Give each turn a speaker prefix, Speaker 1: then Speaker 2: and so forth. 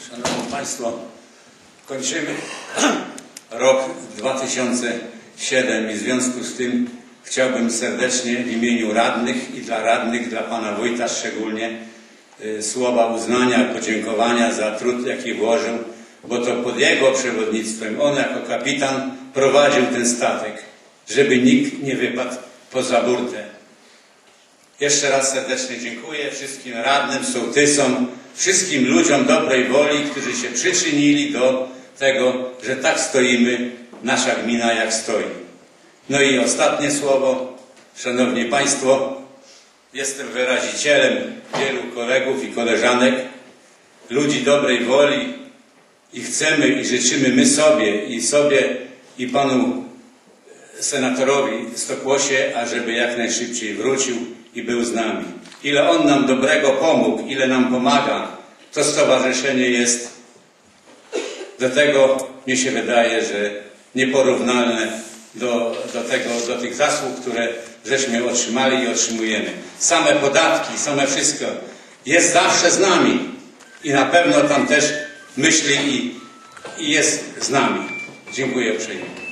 Speaker 1: Szanowni Państwo, kończymy rok 2007 i w związku z tym chciałbym serdecznie w imieniu radnych i dla radnych, dla Pana Wójta szczególnie, y, słowa uznania, podziękowania za trud, jaki włożył, bo to pod jego przewodnictwem, on jako kapitan prowadził ten statek, żeby nikt nie wypadł poza burtę. Jeszcze raz serdecznie dziękuję wszystkim radnym, sołtysom, wszystkim ludziom dobrej woli, którzy się przyczynili do tego, że tak stoimy, nasza gmina jak stoi. No i ostatnie słowo. Szanowni Państwo, jestem wyrazicielem wielu kolegów i koleżanek, ludzi dobrej woli i chcemy i życzymy my sobie i sobie i panu senatorowi Stokłosie, ażeby jak najszybciej wrócił i był z nami. Ile on nam dobrego pomógł, ile nam pomaga, to stowarzyszenie jest do tego, mnie się wydaje, że nieporównalne do, do, tego, do tych zasług, które żeśmy otrzymali i otrzymujemy. Same podatki, same wszystko jest zawsze z nami i na pewno tam też myśli i, i jest z nami. Dziękuję uprzejmie.